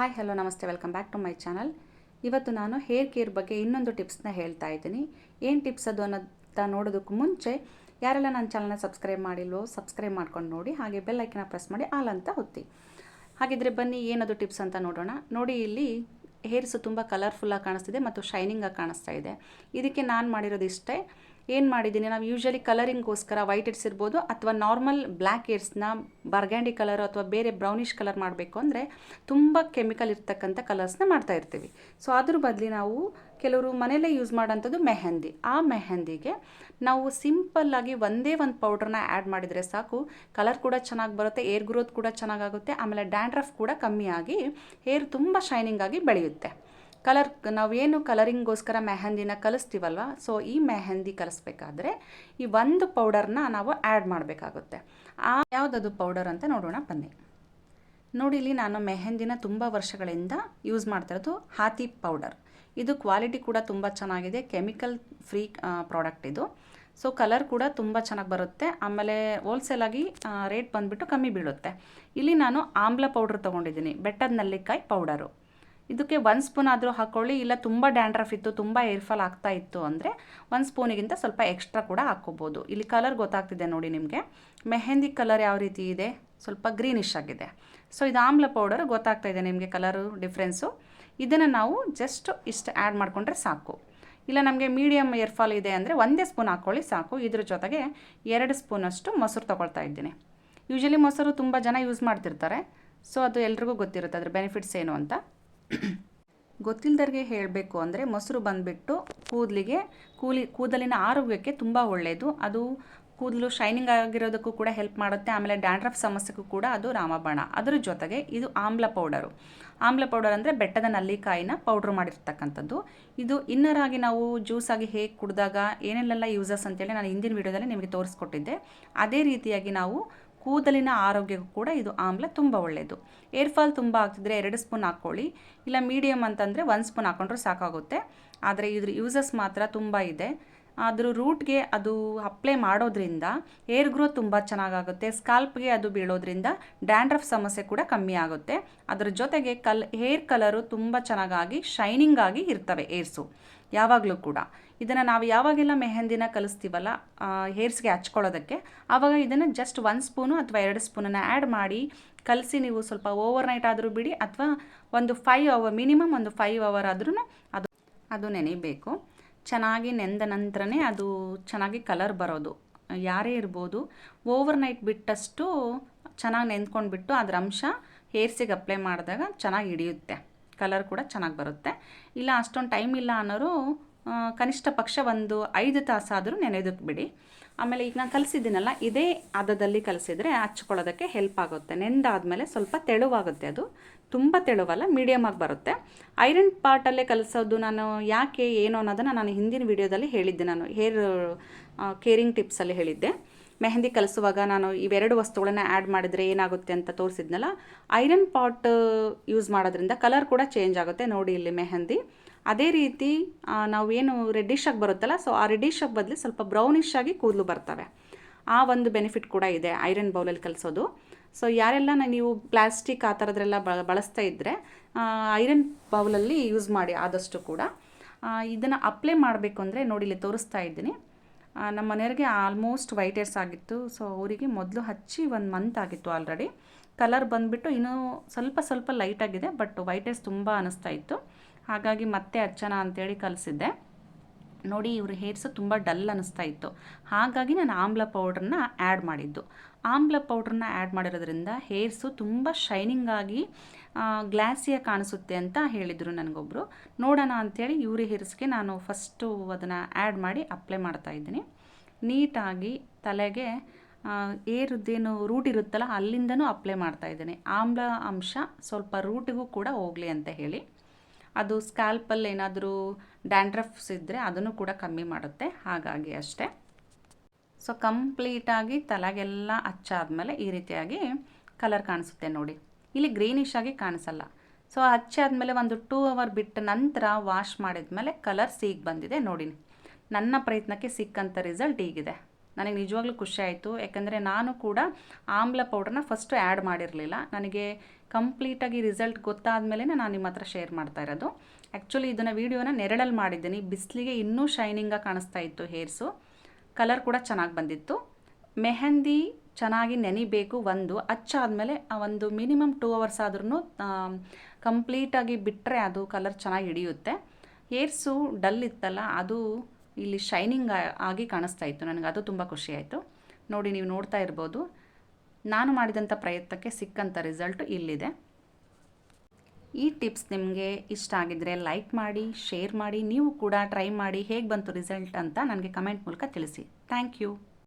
Hi hello ನಮಸ್ತೆ welcome back to my channel ಇವತ್ತು ನಾನು ಹೇರ್ ಕೇರ್ ಬಗ್ಗೆ ಇನ್ನೊಂದು ಟಿಪ್ಸ್ನ ಹೇಳ್ತಾ ಇದ್ದೀನಿ. ಏನು ಟಿಪ್ಸ್ ಅದು ಅನ್ನೋದ ನೋಡೋದಕ್ಕೂ ಮುಂಚೆ ಯಾರೆಲ್ಲ ನನ್ನ ಚಾನಲ್ನ ಸಬ್ಸ್ಕ್ರೈಬ್ ಮಾಡಿಲ್ವೋ ಸಬ್ಸ್ಕ್ರೈಬ್ ಮಾಡ್ಕೊಂಡು ನೋಡಿ, ಹಾಗೆ ಬೆಲ್ ಐಕನ ಪ್ರೆಸ್ ಮಾಡಿ ಆಲ್ ಅಂತ ಒತ್ತಿ. ಹಾಗಿದ್ರೆ ಬನ್ನಿ ಏನದು ಟಿಪ್ಸ್ ಅಂತ ನೋಡೋಣ. ನೋಡಿ ಇಲ್ಲಿ ಹೇರ್ಸು ತುಂಬ ಕಲರ್ಫುಲ್ಲಾಗಿ ಕಾಣಿಸ್ತಿದೆ ಮತ್ತು ಶೈನಿಂಗಾಗಿ ಕಾಣಿಸ್ತಾ ಇದೆ. ಇದಕ್ಕೆ ನಾನು ಮಾಡಿರೋದು ಇಷ್ಟೇ ಏನು ಮಾಡಿದ್ದೀನಿ? ನಾವು ಯೂಶ್ವಲಿ ಕಲರಿಂಗ್ಗೋಸ್ಕರ ವೈಟ್ ಹೆಡ್ಸ್ ಇರ್ಬೋದು ಅಥವಾ ನಾರ್ಮಲ್ ಬ್ಲ್ಯಾಕ್ ಹೇರ್ಸ್ನ ಬರ್ಗ್ಯಾಂಡಿ ಕಲರ್ ಅಥವಾ ಬೇರೆ ಬ್ರೌನಿಷ್ ಕಲರ್ ಮಾಡಬೇಕು ಅಂದರೆ ತುಂಬ ಕೆಮಿಕಲ್ ಇರ್ತಕ್ಕಂಥ ಕಲರ್ಸ್ನ ಮಾಡ್ತಾ ಇರ್ತೀವಿ. ಸೊ ಅದ್ರ ಬದಲಿ ನಾವು ಕೆಲವರು ಮನೆಯಲ್ಲೇ ಯೂಸ್ ಮಾಡೋಂಥದ್ದು ಮೆಹಂದಿ. ಆ ಮೆಹಂದಿಗೆ ನಾವು ಸಿಂಪಲ್ಲಾಗಿ ಒಂದೇ ಒಂದು ಪೌಡ್ರನ್ನ ಆ್ಯಡ್ ಮಾಡಿದರೆ ಸಾಕು. ಕಲರ್ ಕೂಡ ಚೆನ್ನಾಗಿ ಬರುತ್ತೆ ಏರ್ ಗ್ರೋತ್ ಕೂಡ ಚೆನ್ನಾಗಾಗುತ್ತೆ, ಆಮೇಲೆ ಡ್ಯಾಂಡ್ರಫ್ ಕೂಡ ಕಮ್ಮಿಯಾಗಿ ಹೇರ್ ತುಂಬ ಶೈನಿಂಗ್ ಆಗಿ ಬೆಳೆಯುತ್ತೆ. ಕಲರ್ ನಾವೇನು ಕಲರಿಂಗ್ಗೋಸ್ಕರ ಮೆಹಂದಿನ ಕಲಿಸ್ತೀವಲ್ವ? ಸೊ ಈ ಮೆಹಂದಿ ಕಲಿಸ್ಬೇಕಾದ್ರೆ ಈ ಒಂದು ಪೌಡರ್ನ ನಾವು ಆ್ಯಡ್ ಮಾಡಬೇಕಾಗುತ್ತೆ. ಆ ಯಾವುದದು ಪೌಡರ್ ಅಂತ ನೋಡೋಣ ಬನ್ನಿ. ನೋಡಿ ಇಲ್ಲಿ ನಾನು ಮೆಹಂದಿನ ತುಂಬ ವರ್ಷಗಳಿಂದ ಯೂಸ್ ಮಾಡ್ತಾ ಇರೋದು ಹಾತಿ ಪೌಡರ್ ಇದು ಕ್ವಾಲಿಟಿ ಕೂಡ ತುಂಬ ಚೆನ್ನಾಗಿದೆ ಕೆಮಿಕಲ್ ಫ್ರೀ ಪ್ರಾಡಕ್ಟ್ ಇದು. ಸೊ ಕಲರ್ ಕೂಡ ತುಂಬ ಚೆನ್ನಾಗಿ ಬರುತ್ತೆ. ಆಮೇಲೆ ಹೋಲ್ಸೇಲಾಗಿ ರೇಟ್ ಬಂದುಬಿಟ್ಟು ಕಮ್ಮಿ ಬೀಳುತ್ತೆ. ಇಲ್ಲಿ ನಾನು ಆಮ್ಲ ಪೌಡ್ರ್ ತೊಗೊಂಡಿದ್ದೀನಿ, ಬೆಟ್ಟದ ನಲ್ಲಿಕಾಯಿ ಪೌಡರು ಇದಕ್ಕೆ ಒಂದು ಸ್ಪೂನ್ ಆದರೂ ಹಾಕ್ಕೊಳ್ಳಿ ಇಲ್ಲ ತುಂಬ ಡ್ಯಾಂಡ್ರಫ್ ಇತ್ತು, ತುಂಬ ಏರ್ಫಾಲ್ ಆಗ್ತಾ ಇತ್ತು ಅಂದರೆ ಒಂದು ಸ್ಪೂನಿಗಿಂತ ಸ್ವಲ್ಪ ಎಕ್ಸ್ಟ್ರಾ ಕೂಡ ಹಾಕ್ಕೋಬೋದು. ಇಲ್ಲಿ ಕಲರ್ ಗೊತ್ತಾಗ್ತಿದೆ ನೋಡಿ ನಿಮಗೆ. ಮೆಹಂದಿ ಕಲರ್ ಯಾವ ರೀತಿ ಇದೆ? ಸ್ವಲ್ಪ ಗ್ರೀನಿಶ್ ಆಗಿದೆ. ಸೊ ಇದು ಆಮ್ಲ ಪೌಡರ್ ಗೊತ್ತಾಗ್ತಾ ಇದೆ ನಿಮಗೆ ಕಲರು ಡಿಫ್ರೆನ್ಸು ಇದನ್ನು ನಾವು ಜಸ್ಟ್ ಇಷ್ಟು ಆ್ಯಡ್ ಮಾಡಿಕೊಂಡ್ರೆ ಸಾಕು. ಇಲ್ಲ, ನಮಗೆ ಮೀಡಿಯಮ್ ಏರ್ ಫಾಲ್ ಇದೆ ಅಂದರೆ ಒಂದೇ ಸ್ಪೂನ್ ಹಾಕ್ಕೊಳ್ಳಿ ಸಾಕು. ಇದ್ರ ಜೊತೆಗೆ ಎರಡು ಸ್ಪೂನಷ್ಟು ಮೊಸರು ತೊಗೊಳ್ತಾ ಇದ್ದೀನಿ. ಯೂಶಲಿ ಮೊಸರು ತುಂಬ ಜನ ಯೂಸ್ ಮಾಡ್ತಿರ್ತಾರೆ. ಸೊ ಅದು ಎಲ್ರಿಗೂ ಗೊತ್ತಿರುತ್ತೆ ಅದ್ರ ಬೆನಿಫಿಟ್ಸ್ ಏನು ಅಂತ. ಗೊತ್ತಿಲ್ಲದರಿಗೆ ಹೇಳಬೇಕು ಅಂದರೆ ಮೊಸರು ಬಂದುಬಿಟ್ಟು ಕೂದಲಿಗೆ, ಕೂಲಿ, ಕೂದಲಿನ ಆರೋಗ್ಯಕ್ಕೆ ತುಂಬ ಒಳ್ಳೆಯದು ಅದು ಕೂದಲು ಶೈನಿಂಗ್ ಆಗಿರೋದಕ್ಕೂ ಕೂಡ ಹೆಲ್ಪ್ ಮಾಡುತ್ತೆ. ಆಮೇಲೆ ಡ್ಯಾಂಡ್ರಫ್ ಸಮಸ್ಯೆಗೂ ಕೂಡ ಅದು ರಾಮಬಾಣ. ಅದರ ಜೊತೆಗೆ ಇದು ಆಮ್ಲ ಪೌಡರು ಆಮ್ಲ ಪೌಡರ್ ಅಂದರೆ ಬೆಟ್ಟದ ನಲ್ಲಿಕಾಯಿನ ಪೌಡ್ರ್ ಮಾಡಿರ್ತಕ್ಕಂಥದ್ದು. ಇದು ಇನ್ನರಾಗಿ ನಾವು ಜ್ಯೂಸಾಗಿ ಹೇಗೆ ಕುಡಿದಾಗ ಏನೆಲ್ಲ ಯೂಸಸ್ ಅಂತೇಳಿ ನಾನು ಹಿಂದಿನ ವೀಡಿಯೋದಲ್ಲಿ ನಿಮಗೆ ತೋರಿಸ್ಕೊಟ್ಟಿದ್ದೆ. ಅದೇ ರೀತಿಯಾಗಿ ನಾವು ಕೂದಲಿನ ಆರೋಗ್ಯಕ್ಕೂ ಕೂಡ ಇದು ಆಮ್ಲ ತುಂಬ ಒಳ್ಳೆಯದು ಏರ್ ಫಾಲ್ ತುಂಬ ಆಗ್ತಿದ್ರೆ ಎರಡು ಸ್ಪೂನ್ ಹಾಕ್ಕೊಳ್ಳಿ. ಇಲ್ಲ ಮೀಡಿಯಮ್ ಅಂತಂದರೆ ಒಂದು ಸ್ಪೂನ್ ಹಾಕ್ಕೊಂಡ್ರೆ ಸಾಕಾಗುತ್ತೆ. ಆದರೆ ಇದ್ರ ಯೂಸಸ್ ಮಾತ್ರ ತುಂಬ ಇದೆ. ಅದ್ರ ರೂಟ್ಗೆ ಅದು ಅಪ್ಲೈ ಮಾಡೋದ್ರಿಂದ ಏರ್ ಗ್ರೋತ್ ತುಂಬ ಚೆನ್ನಾಗಾಗುತ್ತೆ. ಸ್ಕಾಲ್ಪ್ಗೆ ಅದು ಬೀಳೋದ್ರಿಂದ ಡ್ಯಾಂಡ್ರಫ್ ಸಮಸ್ಯೆ ಕೂಡ ಕಮ್ಮಿ ಆಗುತ್ತೆ. ಅದರ ಜೊತೆಗೆ ಕಲ್ ಹೇರ್ ಕಲರು ತುಂಬ ಚೆನ್ನಾಗಾಗಿ ಶೈನಿಂಗ್ ಆಗಿ ಇರ್ತವೆ ಏರ್ಸು ಯಾವಾಗಲೂ ಕೂಡ. ಇದನ್ನು ನಾವು ಯಾವಾಗೆಲ್ಲ ಮೆಹಂದಿನ ಕಲಿಸ್ತೀವಲ್ಲ ಹೇರ್ಸ್ಗೆ ಹಚ್ಕೊಳ್ಳೋದಕ್ಕೆ, ಆವಾಗ ಇದನ್ನು ಜಸ್ಟ್ ಒಂದು ಸ್ಪೂನು ಅಥವಾ ಎರಡು ಸ್ಪೂನನ್ನು ಆ್ಯಡ್ ಮಾಡಿ ಕಲಸಿ ನೀವು ಸ್ವಲ್ಪ ಓವರ್ ನೈಟ್ ಆದರೂ ಬಿಡಿ ಅಥವಾ ಒಂದು ಫೈವ್ ಅವರ್ ಮಿನಿಮಮ್ ಒಂದು ಫೈವ್ ಅವರ್ ಆದ್ರೂ ಅದು ಅದು ನೆನೆಯಬೇಕು. ಚೆನ್ನಾಗಿ ನೆಂದ ನಂತರನೇ ಅದು ಚೆನ್ನಾಗಿ ಕಲರ್ ಬರೋದು. ಯಾರೇ ಇರ್ಬೋದು ಓವರ್ ನೈಟ್ ಬಿಟ್ಟಷ್ಟು ಚೆನ್ನಾಗಿ ನೆಂದ್ಕೊಂಡ್ಬಿಟ್ಟು ಅದರ ಅಂಶ ಹೇರ್ಸಿಗೆ ಅಪ್ಲೈ ಮಾಡಿದಾಗ ಚೆನ್ನಾಗಿ ಹಿಡಿಯುತ್ತೆ. ಕಲರ್ ಕೂಡ ಚೆನ್ನಾಗಿ ಬರುತ್ತೆ. ಇಲ್ಲ, ಅಷ್ಟೊಂದು ಟೈಮ್ ಇಲ್ಲ ಅನ್ನೋರು ಕನಿಷ್ಠ ಪಕ್ಷ ಒಂದು ಐದು ತಾಸಾದರೂ ನೆನೆದಕ್ಕೆ ಬಿಡಿ ಆಮೇಲೆ ಈಗ ನಾನು ಕಲಿಸಿದ್ದೀನಲ್ಲ, ಇದೇ ಹದದಲ್ಲಿ ಕಲಿಸಿದ್ರೆ ಹಚ್ಕೊಳ್ಳೋದಕ್ಕೆ ಹೆಲ್ಪ್ ಆಗುತ್ತೆ. ನೆಂದಾದಮೇಲೆ ಸ್ವಲ್ಪ ತೆಳುವಾಗುತ್ತೆ ಅದು. ತುಂಬ ತೆಳುವಲ್ಲ ಮೀಡಿಯಮ್ ಆಗಿ ಬರುತ್ತೆ. ಐರನ್ ಪಾರ್ಟಲ್ಲೇ ಕಲಿಸೋದು ನಾನು ಯಾಕೆ, ಏನು ಅನ್ನೋದನ್ನು ನಾನು ಹಿಂದಿನ ವೀಡಿಯೋದಲ್ಲಿ ಹೇಳಿದ್ದೆ ನಾನು. ಹೇರ್ ಕೇರಿಂಗ್ ಟಿಪ್ಸಲ್ಲಿ ಹೇಳಿದ್ದೆ. ಮೆಹಂದಿ ಕಲಿಸುವಾಗ ನಾನು ಇವೆರಡು ವಸ್ತುಗಳನ್ನ ಆ್ಯಡ್ ಮಾಡಿದರೆ ಏನಾಗುತ್ತೆ ಅಂತ ತೋರಿಸಿದ್ನಲ್ಲ ಐರನ್ ಪಾಟ್ ಯೂಸ್ ಮಾಡೋದ್ರಿಂದ ಕಲರ್ ಕೂಡ ಚೇಂಜ್ ಆಗುತ್ತೆ. ನೋಡಿ ಇಲ್ಲಿ ಮೆಹಂದಿ. ಅದೇ ರೀತಿ ನಾವೇನು ರೆಡ್ಡಿಶ್ ಆಗಿ ಬರುತ್ತಲ್ಲ ಸೊ ಆ ರೆಡ್ಡಿಶ್ ಆಗಿ ಬದಲು ಸ್ವಲ್ಪ ಬ್ರೌನಿಶ್ ಆಗಿ ಕೂದಲು ಬರ್ತವೆ. ಆ ಒಂದು ಬೆನಿಫಿಟ್ ಕೂಡ ಇದೆ ಐರನ್ ಬೌಲಲ್ಲಿ ಕಲಿಸೋದು. ಸೊ ಯಾರೆಲ್ಲ ನೀವು ಪ್ಲಾಸ್ಟಿಕ್ ಆ ಥರದ್ರೆಲ್ಲ ಬಳಸ್ತಾ ಇದ್ದರೆ ಐರನ್ ಬೌಲಲ್ಲಿ ಯೂಸ್ ಮಾಡಿ ಆದಷ್ಟು ಕೂಡ ಇದನ್ನು ಅಪ್ಲೈ ಮಾಡಬೇಕು ಅಂದರೆ ನೋಡಿ ಇಲ್ಲಿ ತೋರಿಸ್ತಾ ಇದ್ದೀನಿ. ನಮ್ಮ ಮನೆಯವ್ರಿಗೆ ಆಲ್ಮೋಸ್ಟ್ ವೈಟ್ ಏರ್ಸ್ ಆಗಿತ್ತು ಸೊ ಅವರಿಗೆ ಮೊದಲು ಹಚ್ಚಿ ಒಂದು ಮಂತ್ ಆಗಿತ್ತು ಆಲ್ರೆಡಿ ಕಲರ್ ಬಂದುಬಿಟ್ಟು ಇನ್ನೂ ಸ್ವಲ್ಪ ಸ್ವಲ್ಪ ಲೈಟಾಗಿದೆ ಬಟ್ ವೈಟ್ ಏರ್ಸ್ ತುಂಬ ಅನ್ನಿಸ್ತಾ ಇತ್ತು. ಹಾಗಾಗಿ ಮತ್ತೆ ಹಚ್ಚೋಣ ಅಂತೇಳಿ ಕಲಿಸಿದ್ದೆ. ನೋಡಿ ಇವ್ರ ಹೇರ್ಸು ತುಂಬ ಡಲ್ ಅನ್ನಿಸ್ತಾ ಇತ್ತು. ಹಾಗಾಗಿ ನಾನು ಆಮ್ಲ ಪೌಡ್ರನ್ನ ಆ್ಯಡ್ ಮಾಡಿದ್ದು. ಆಮ್ಲ ಪೌಡ್ರನ್ನ ಆ್ಯಡ್ ಮಾಡಿರೋದ್ರಿಂದ ಹೇರ್ಸು ತುಂಬ ಶೈನಿಂಗ್ ಆಗಿ ಗ್ಲಾಸಿಯಾಗಿ ಕಾಣಿಸುತ್ತೆ ಅಂತ ಹೇಳಿದರು ನನಗೊಬ್ಬರು ನೋಡೋಣ ಅಂಥೇಳಿ ಇವ್ರ ಹೇರ್ಸ್ಗೆ ನಾನು ಫಸ್ಟು ಅದನ್ನು ಆ್ಯಡ್ ಮಾಡಿ ಅಪ್ಲೈ ಮಾಡ್ತಾ ಇದ್ದೀನಿ. ನೀಟಾಗಿ ತಲೆಗೆ ಏರುದ್ದೇನು ರೂಟ್ ಇರುತ್ತಲ್ಲ ಅಲ್ಲಿಂದನೂ ಅಪ್ಲೈ ಮಾಡ್ತಾ ಇದ್ದೀನಿ. ಆಮ್ಲ ಅಂಶ ಸ್ವಲ್ಪ ರೂಟಿಗೂ ಕೂಡ ಹೋಗಲಿ ಅಂತ ಹೇಳಿ. ಅದು ಸ್ಕ್ಯಾಲ್ಪಲ್ಲಿ ಏನಾದರೂ ಡ್ಯಾಂಡ್ರಫ್ಸ್ ಇದ್ದರೆ ಅದನ್ನು ಕೂಡ ಕಮ್ಮಿ ಮಾಡುತ್ತೆ. ಹಾಗಾಗಿ ಅಷ್ಟೇ. ಸೊ ಕಂಪ್ಲೀಟಾಗಿ ತಲೆಗೆಲ್ಲ ಹಚ್ಚಾದ್ಮೇಲೆ ಈ ರೀತಿಯಾಗಿ ಕಲರ್ ಕಾಣಿಸುತ್ತೆ ನೋಡಿ. ಇಲ್ಲಿ ಗ್ರೀನಿಶ್ ಆಗಿ ಕಾಣಿಸಲ್ಲ. ಸೊ ಹಚ್ಚಾದ್ಮೇಲೆ ಒಂದು ಟೂ ಅವರ್ ಬಿಟ್ಟ ನಂತರ ವಾಶ್ ಮಾಡಿದ್ಮೇಲೆ ಕಲರ್ ಸೀಗ್ ಬಂದಿದೆ ನೋಡಿ ನನ್ನ ಪ್ರಯತ್ನಕ್ಕೆ ಸಿಕ್ಕಂಥ ರಿಸಲ್ಟ್ ಹೀಗಿದೆ. ನನಗೆ ನಿಜವಾಗ್ಲೂ ಖುಷಿ ಆಯಿತು. ಯಾಕಂದರೆ ನಾನು ಕೂಡ ಆಮ್ಲ ಪೌಡ್ರನ್ನ ಫಸ್ಟು ಆ್ಯಡ್ ಮಾಡಿರಲಿಲ್ಲ. ನನಗೆ ಕಂಪ್ಲೀಟಾಗಿ ರಿಸಲ್ಟ್ ಗೊತ್ತಾದ ಮೇಲೆ ನಾನು ನಿಮ್ಮ ಹತ್ರ ಶೇರ್ ಮಾಡ್ತಾ ಇರೋದು. ಆ್ಯಕ್ಚುಲಿ ಇದನ್ನು ವೀಡಿಯೋನ ನೆರಳಲ್ಲಿ ಮಾಡಿದ್ದೀನಿ. ಬಿಸಿಲಿಗೆ ಇನ್ನೂ ಶೈನಿಂಗಾಗಿ ಕಾಣಿಸ್ತಾ ಇತ್ತು ಹೇರ್ಸು ಕಲರ್ ಕೂಡ ಚೆನ್ನಾಗಿ ಬಂದಿತ್ತು. ಮೆಹಂದಿ ಚೆನ್ನಾಗಿ ನೆನಿಬೇಕು ಒಂದು. ಹಚ್ಚಾದಮೇಲೆ ಒಂದು ಮಿನಿಮಮ್ ಟೂ ಅವರ್ಸ್ ಆದ್ರೂ ಕಂಪ್ಲೀಟಾಗಿ ಬಿಟ್ಟರೆ ಅದು ಕಲರ್ ಚೆನ್ನಾಗಿ ಹಿಡಿಯುತ್ತೆ. ಹೇರ್ಸು ಡಲ್ ಇತ್ತಲ್ಲ, ಅದು ಇಲ್ಲಿ ಶೈನಿಂಗ್ ಆಗಿ ಕಾಣಿಸ್ತಾ ಇತ್ತು. ನನಗೆ ಅದು ತುಂಬ ಖುಷಿಯಾಯಿತು ನೋಡಿ, ನೀವು ನೋಡ್ತಾ ಇರ್ಬೋದು. ನಾನು ಮಾಡಿದಂಥ ಪ್ರಯತ್ನಕ್ಕೆ ಸಿಕ್ಕಂಥ ರಿಸಲ್ಟು ಇಲ್ಲಿದೆ. ಈ ಟಿಪ್ಸ್ ನಿಮಗೆ ಇಷ್ಟ ಆಗಿದ್ದರೆ ಲೈಕ್ ಮಾಡಿ ಶೇರ್ ಮಾಡಿ, ನೀವು ಕೂಡ ಟ್ರೈ ಮಾಡಿ ಹೇಗೆ ಬಂತು ರಿಸಲ್ಟ್ ಅಂತ ನನಗೆ ಕಮೆಂಟ್ ಮೂಲಕ ತಿಳಿಸಿ. Thank you